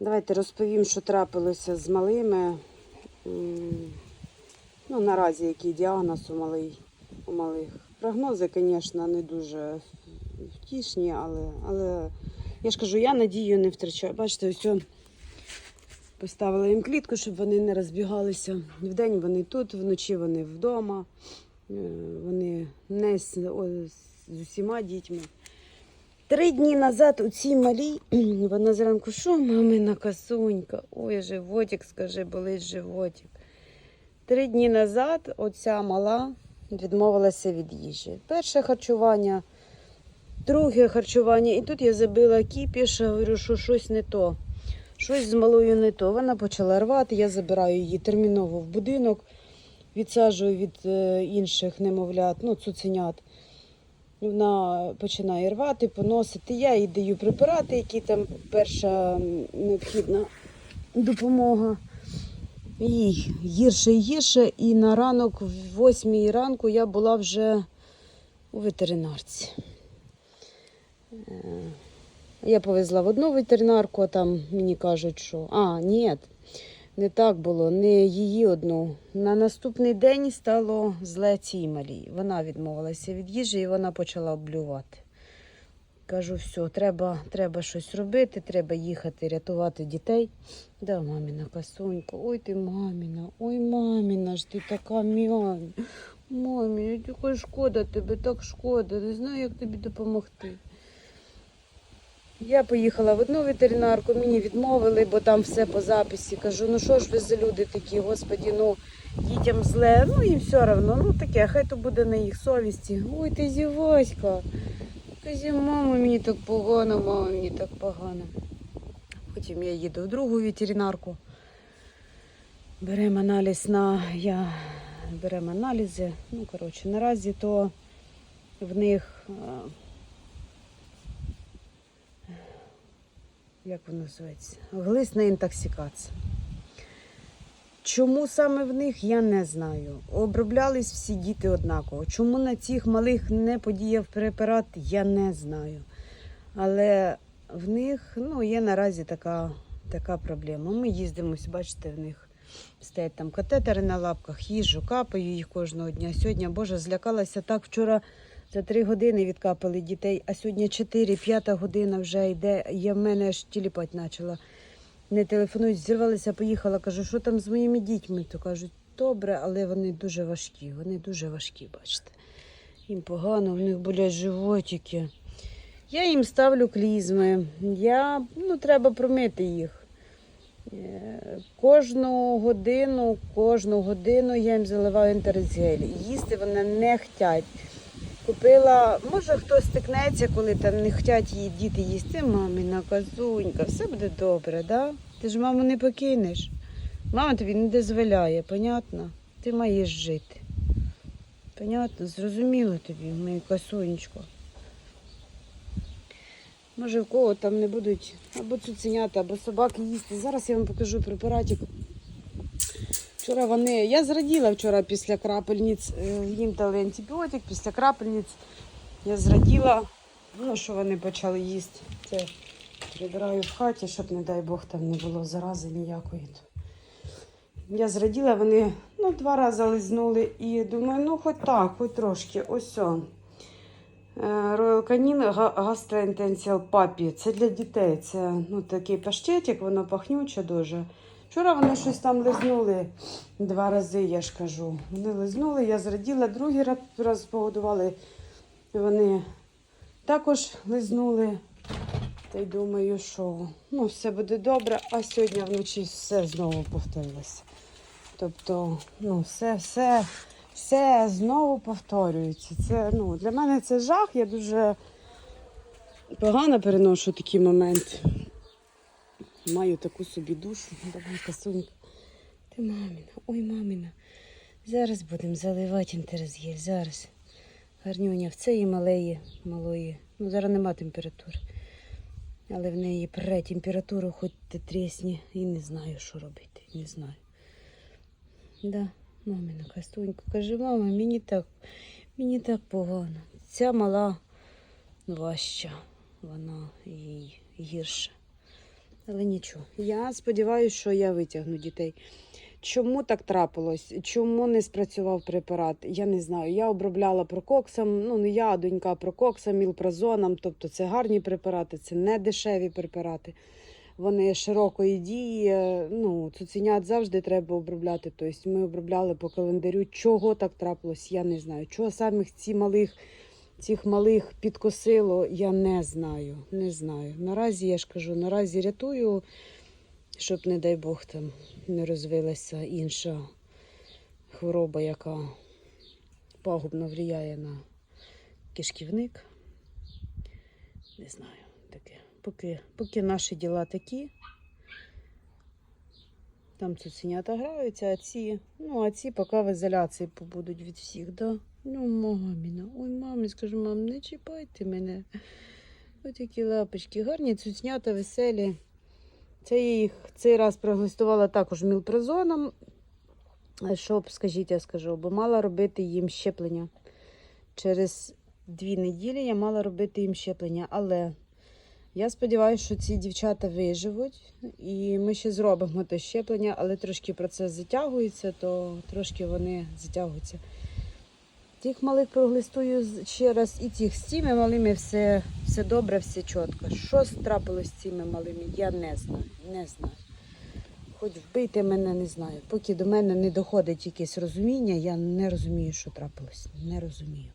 Давайте розповім, що трапилося з малими. Ну, наразі який діагноз у, малий, у малих. Прогнози, звісно, не дуже втішні, але, але я ж кажу, я надію не втрачаю. Бачите, ось поставила їм клітку, щоб вони не розбігалися. Вдень вони тут, вночі вони вдома. Е, Вони не з, з усіма дітьми. Три дні назад у цій малій, вона зранку, що мамина косунька? Ой, животик, скажи, болить животик. Три дні назад оця мала відмовилася від їжі. Перше харчування, друге харчування, і тут я забила кіпіш, говорю, що щось не то. Щось з малою не то. Вона почала рвати, я забираю її терміново в будинок, відсаджую від е, інших немовлят, ну, цуценят. Вона починає рвати, поносити. Я їй даю препарати, які там перша необхідна допомога. Їй гірше і гірше. І на ранок, в восьмій ранку, я була вже у ветеринарці. Е, Я повезла в одну ветеринарку, а там мені кажуть, що. А, ні, не так було, не її одну. На наступний день стало зле цій малій. Вона відмовилася від їжі і вона почала облювати. Кажу, все, треба, треба щось робити, треба їхати, рятувати дітей. Да, маміна косунька, ой ти маміна, ой маміна ж ти така м'яна. Мамі, така шкода тебе, так шкода, не знаю, як тобі допомогти. Я поїхала в одну ветеринарку, мені відмовили, бо там все по записі. Кажу, ну що ж ви за люди такі, господі, ну дітям зле, ну їм все одно, ну таке, хай то буде на їх совісті. Ой, ти зіваська. Казі, мама, мені так погано, мама, мені так погано. Потім я їду в другу ветеринарку. Беремо аналіз на я беремо аналізи. Ну, коротше, наразі то в них. Як воно називається? Глисна інтоксикація. Чому саме в них, я не знаю. Оброблялись всі діти однаково. Чому на цих малих не подіяв препарат, я не знаю. Але в них ну, є наразі така, така проблема. Ми їздимо, ось бачите, в них стоять там катетери на лапках, їжу, капаю їх кожного дня. Сьогодні, Боже, злякалася так. Вчора за три години відкапали дітей, а сьогодні 4, п'ята година вже йде. Я в мене аж тіліпать почала. Не телефонують, зірвалися, поїхала. Кажу, що там з моїми дітьми? То кажуть, добре, але вони дуже важкі. Вони дуже важкі, бачите. Їм погано, в них болять животики. Я їм ставлю клізми. Я, ну, треба промити їх. Е, Кожну годину, кожну годину я їм заливаю інтерзель. Їсти вони не хочуть. Купила, може хтось стикнеться, коли там не хочуть її діти їсти. Маміна казунька, все буде добре, да? Ти ж маму не покинеш. Мама тобі не дозволяє, понятно? Ти маєш жити. Понятно, зрозуміло тобі, моє косунечко. Може, в кого там не будуть або цуценята, або собаки їсти. Зараз я вам покажу препаратик. Вчора вони. Я зраділа вчора після крапельниць. е, Їм дали антибіотик, після крапельниць я зраділа. Ну, що вони почали їсти. Це прибираю в хаті, щоб, не дай Бог, там не було зарази ніякої. Я зраділа, вони ну, два рази лизнули і думаю, ну хоч так, хоч трошки. Ось он. Е, Royal Canin Ga- Gastrointestinal Papi. Це для дітей. Це ну, такий паштетик, воно пахнюче дуже. Вчора вони щось там лизнули два рази, я ж кажу. Вони лизнули, я зраділа, другий раз, погодували. Вони також лизнули. Та й думаю, що ну, все буде добре, а сьогодні вночі все знову повторилося. Тобто, ну, все, все, все знову повторюється. Це, ну, для мене це жах. Я дуже погано переношу такі моменти. Маю таку собі душу. Давай, косунька. Ти маміна, ой, маміна. Зараз будемо заливати інтересгель. Зараз. Гарнюня, в цієї малеї, малої. Ну, зараз нема температури. Але в неї пре температуру, хоч ти трісні. І не знаю, що робити. Не знаю. Да, мамина кастунька. Каже, мама, мені так, мені так погано. Ця мала важча, вона їй гірша. Але нічого. Я сподіваюся, що я витягну дітей. Чому так трапилось? Чому не спрацював препарат? Я не знаю. Я обробляла прококсом, ну не я, а донька прококсом, мілпразоном. Тобто це гарні препарати, це не дешеві препарати. Вони широкої дії. Ну, цуценят завжди треба обробляти. Тобто ми обробляли по календарю. Чого так трапилось? Я не знаю. Чого саме ці малих, цих малих підкосило, я не знаю. Не знаю. Наразі я ж кажу, наразі рятую, щоб, не дай Бог, там не розвилася інша хвороба, яка пагубно впливає на кишківник. Не знаю таке. Поки, поки наші діла такі. Там цуценята граються, а ці, ну, а ці поки в ізоляції побудуть від всіх, да? Ну, маміна, ой, мамі, скажу, мам, не чіпайте мене. Ось які лапочки, гарні цуценята, веселі. Це я їх цей раз проглистувала також мілпрозоном. Е, Щоб, скажіть, я скажу, бо мала робити їм щеплення. Через дві неділі я мала робити їм щеплення, але я сподіваюся, що ці дівчата виживуть, і ми ще зробимо те щеплення, але трошки процес затягується, то трошки вони затягуються. Тих малих проглистую ще раз, і тих з цими малими все, все добре, все чітко. Що трапилось з цими малими, я не знаю. Не знаю. Хоч вбийте мене, не знаю. Поки до мене не доходить якесь розуміння, я не розумію, що трапилось. Не розумію.